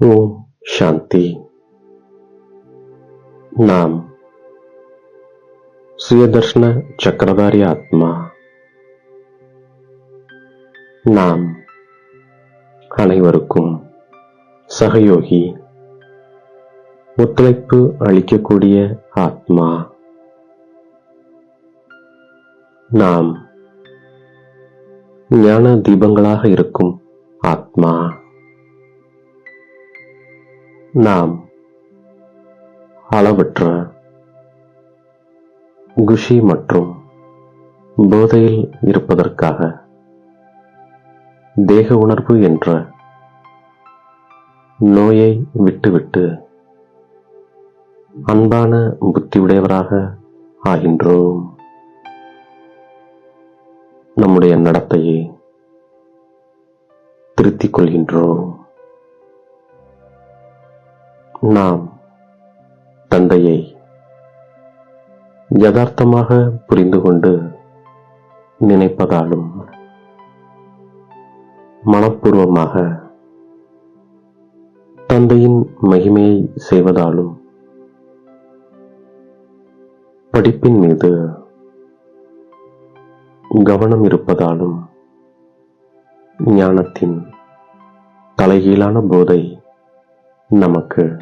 ஓம் சாந்தி நாம் சுயதர்ஷன சக்கரதாரி ஆத்மா நாம் அனைவருக்கும் சகயோகி ஒத்துழைப்பு அளிக்கக்கூடிய ஆத்மா நாம் ஞான தீபங்களாக இருக்கும் ஆத்மா நாம் அளவற்ற குஷி மற்றும் போதையில் இருப்பதற்காக தேக உணர்வு என்ற நோயை விட்டுவிட்டு அன்பான புத்தியுடையவராக ஆகின்றோம். நம்முடைய நடத்தையை திருத்திக் கொள்கின்றோம். நாம் தந்தையை யதார்த்தமாக புரிந்து கொண்டு நினைப்பதாலும் மனப்பூர்வமாக தந்தையின் மகிமையை செய்வதாலும் படிப்பின் மீது கவனம் இருப்பதாலும் ஞானத்தின் தலைகீழான போதை நமக்கு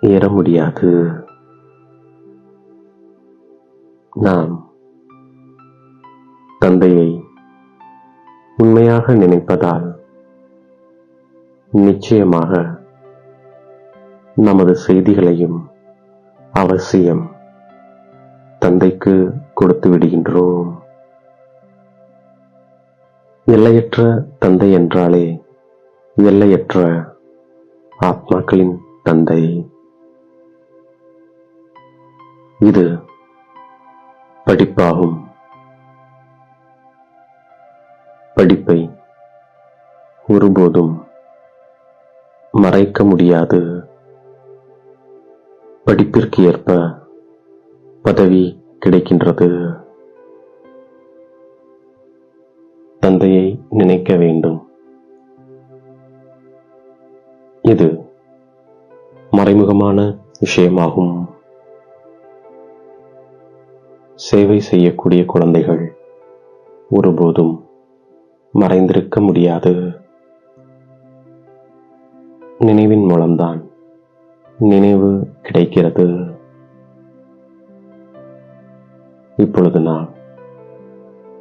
ஏற முடியாது. நாம் தந்தையை உண்மையாக நினைப்பதால் நிச்சயமாக நமது செய்திகளையும் அவசியம் தந்தைக்கு கொடுத்து விடுகின்றோம். எல்லையற்ற தந்தை என்றாலே எல்லையற்ற ஆத்மாக்களின் தந்தை. இது படிப்பாகும். படிப்பை ஒருபோதும் மறைக்க முடியாது. படிப்பிற்கு ஏற்ப பதவி கிடைக்கின்றது. தந்தையை நினைக்க வேண்டும். இது மறைமுகமான விஷயமாகும். சேவை செய்யக்கூடிய குழந்தைகள் ஒருபோதும் மறைந்திருக்க முடியாது. நினைவின் மூலம்தான் நினைவு கிடைக்கிறது. இப்பொழுது நான்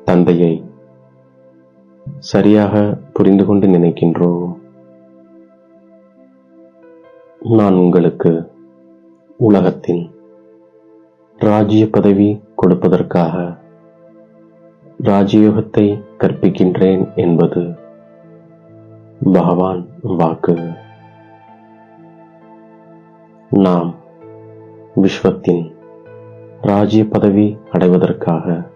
தந்தையை சரியாக புரிந்து கொண்டு நினைக்கின்றோம். நான் உங்களுக்கு உலகத்தின் ராஜ்ய பதவி கொடுப்பதற்காக ராஜயோகத்தை கற்பிக்கின்றேன் என்பது பகவான் வாக்கு. நாம் விஸ்வத்தின் ராஜ்ய பதவி அடைவதற்காக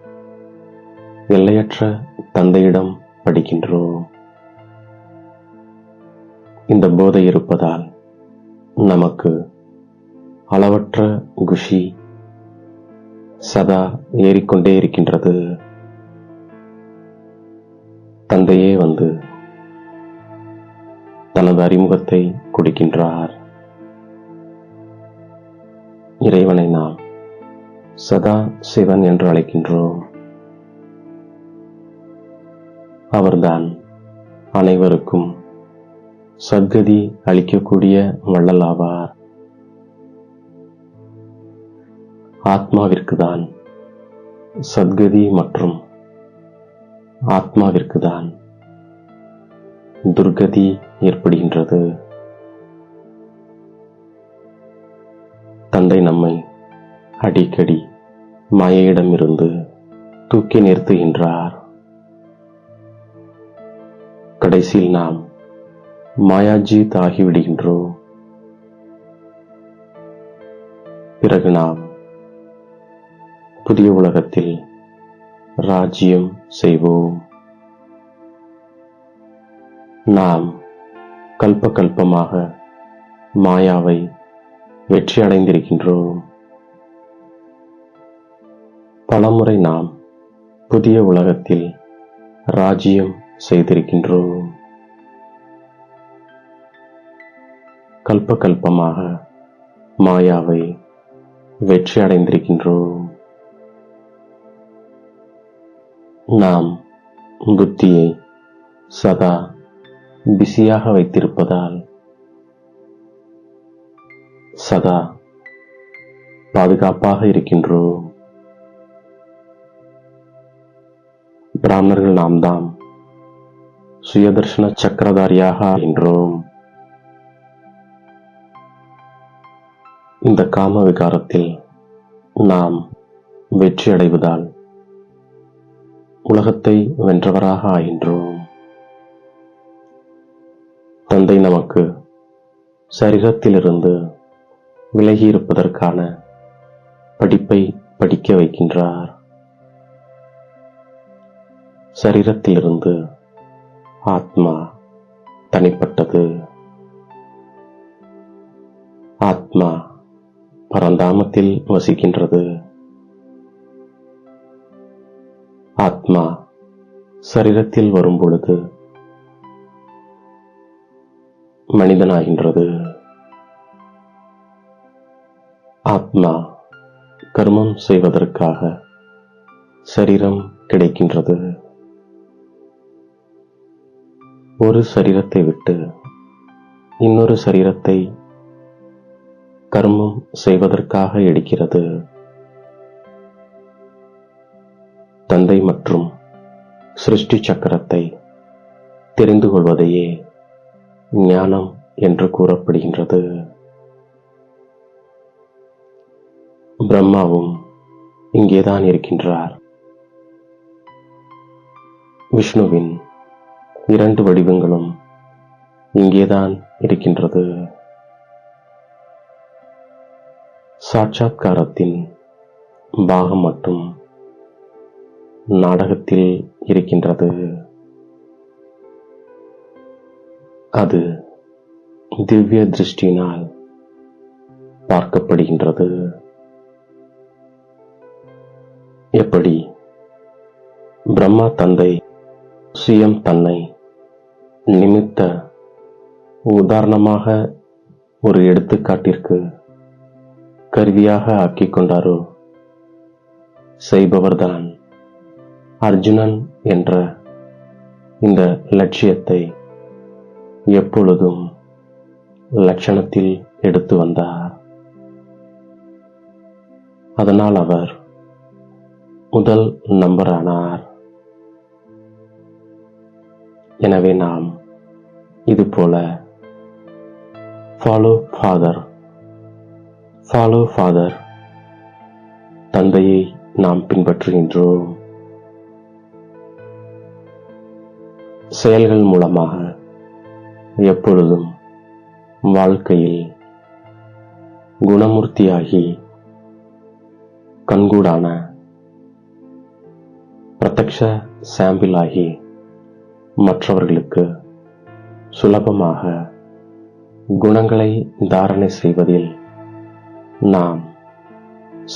எல்லையற்ற தந்தையிடம் படிக்கின்றோம். இந்த போதை இருப்பதால் நமக்கு அளவற்ற குஷி சதா ஏறிக்கொண்டே இருக்கின்றது. தந்தையே வந்து தனது அறிமுகத்தை கொடுக்கின்றார். இறைவனை நாம் சதா சிவன் என்று அழைக்கின்றோம். அவர்தான் அனைவருக்கும் சத்கதி அளிக்கக்கூடிய வள்ளலாவார். ஆத்மாவிற்குதான் ஆத்மாவிற்கு தான் சத்கதி மற்றும் ஆத்மாவிற்கு தான் துர்கதி ஏற்படுகின்றது. தந்தை நம்மை அடிக்கடி மாயையிடமிருந்து தூக்கி நிறுத்துகின்றார். கடைசியில் நாம் மாயாஜீத் ஆகிவிடுகின்றோம் பிறகு நாம் புதிய உலகத்தில் ராஜ்யம் செய்வோம். நாம் கல்ப கல்பமாக மாயாவை வெற்றி அடைந்திருக்கின்றோம். பலமுறை நாம் புதிய உலகத்தில் ராஜ்யம் செய்திருக்கின்றோம். கல்ப கல்பமாக மாயாவை வெற்றி அடைந்திருக்கின்றோம் நாம் புத்தியை சதா பிஸியாக வைத்திருப்பதால் சதா பாதுகாப்பாக இருக்கின்றோம் பிராமணர்கள் நாம் தாம் சுயதர்ஷன சக்கரதாரியாக ஆகின்றோம். இந்த காம விகாரத்தில் நாம் வெற்றி அடைவதால் உலகத்தை வென்றவராக ஆகின்றோம். தந்தை நமக்கு சரீரத்திலிருந்து விலகி இருப்பதற்கான படிப்பை படிக்க வைக்கின்றார். சரீரத்திலிருந்து ஆத்மா தனிப்பட்டது. ஆத்மா பரந்தாமத்தில் வசிக்கின்றது. ஆத்மா சரீரத்தில் வரும் பொழுது மனிதனாகின்றது. ஆத்மா கர்மம் செய்வதற்காக சரீரம் கிடைக்கின்றது. ஒரு சரீரத்தை விட்டு இன்னொரு சரீரத்தை கர்மம் செய்வதற்காக எடுக்கிறது. தந்தை மற்றும் சிருஷ்டி சக்கரத்தை தெரிந்து கொள்வதையே ஞானம் என்று கூறப்படுகின்றது. பிரம்மாவும் இங்கேதான் இருக்கின்றார். விஷ்ணுவின் இரண்டு வடிவங்களும் இங்கேதான் இருக்கின்றது. சாட்சாத்காரத்தின் பாகம் மட்டும் நாடகத்தில் இருக்கின்றது. அது திவ்ய திருஷ்டியினால் பார்க்கப்படுகின்றது. எப்படி? பிரம்மா தந்தை சுயம் தன்னை நிமித்த உதாரணமாக ஒரு எடுத்துக்காட்டிற்கு கருவியாக ஆக்கிக் கொண்டாரோ? செய்பவர்தான் அர்ஜுனன் என்ற இந்த லட்சியத்தை எப்பொழுதும் லட்சணத்தில் எடுத்து வந்தார். அதனால் அவர் முதல் நம்பரானார். எனவே நாம் இதுபோல ஃபாலோ ஃபாதர் ஃபாலோ ஃபாதர் தந்தையை நாம் பின்பற்றுகின்றோம். செயல்கள் மூலமாக எப்பொழுதும் வாழ்க்கையில் குணமூர்த்தியாகி கண்கூடான பிரத்யக்ஷ சாம்பிள் ஆகி மற்றவர்களுக்கு சுலபமாக குணங்களை தாரணை செய்வதில் நாம்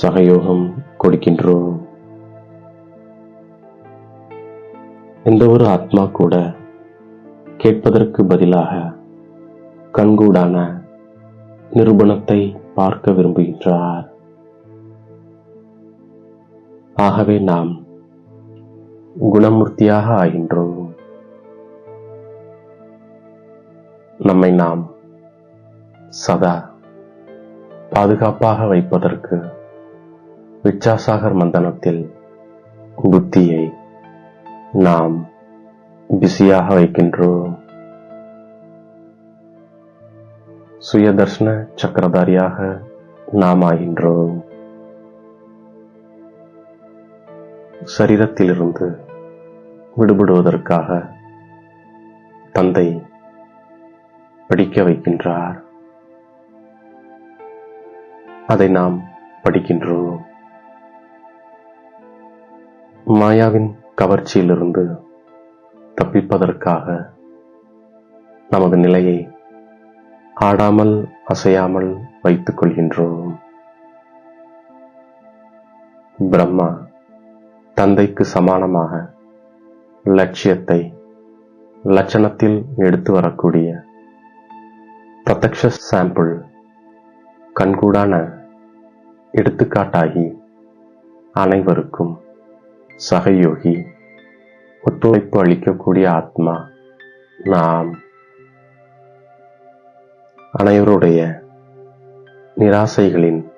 சகயோகம் கொடுக்கின்றோம். எந்த ஒரு ஆத்மா கூட கேட்பதற்கு பதிலாக கண்கூடான நிரூபணத்தை பார்க்க விரும்புகின்றார். ஆகவே நாம் குணமூர்த்தியாக ஆகின்றோம். நம்மை நாம் சதா பாதுகாப்பாக வைப்பதற்கு விச்சாசாகர் மந்தனத்தில் புத்தியை நாம் பிஸியாக வைக்கின்றோம். சுயதர்ஷன சக்கரதாரியாக நாம் ஆகின்றோம். சரீரத்திலிருந்து விடுபடுவதற்காக தந்தை படிக்க வைக்கின்றார். அதை நாம் படிக்கின்றோம். மாயாவின் கவர்ச்சியிலிருந்து தப்பிப்பதற்காக நமது நிலையை ஆடாமல் அசையாமல் வைத்துக் கொள்கின்றோம். பிரம்மா தந்தைக்கு சமானமாக லட்சியத்தை லட்சணத்தில் எடுத்து வரக்கூடிய பிரத்யக்ஷ சாம்பிள் கண்கூடான எடுத்துக்காட்டாகி அனைவருக்கும் சகயோகி ஒத்துழைப்பு அளிக்கக்கூடிய ஆத்மா நாம். அனைவருடைய நிராசைகளின்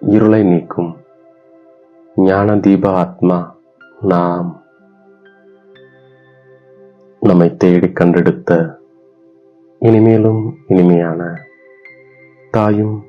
இருளை நீக்கும் ஞான தீப ஆத்மா நாம். நம்மை தேடி கண்டெடுத்த இனிமேலும் இனிமையான தாயும்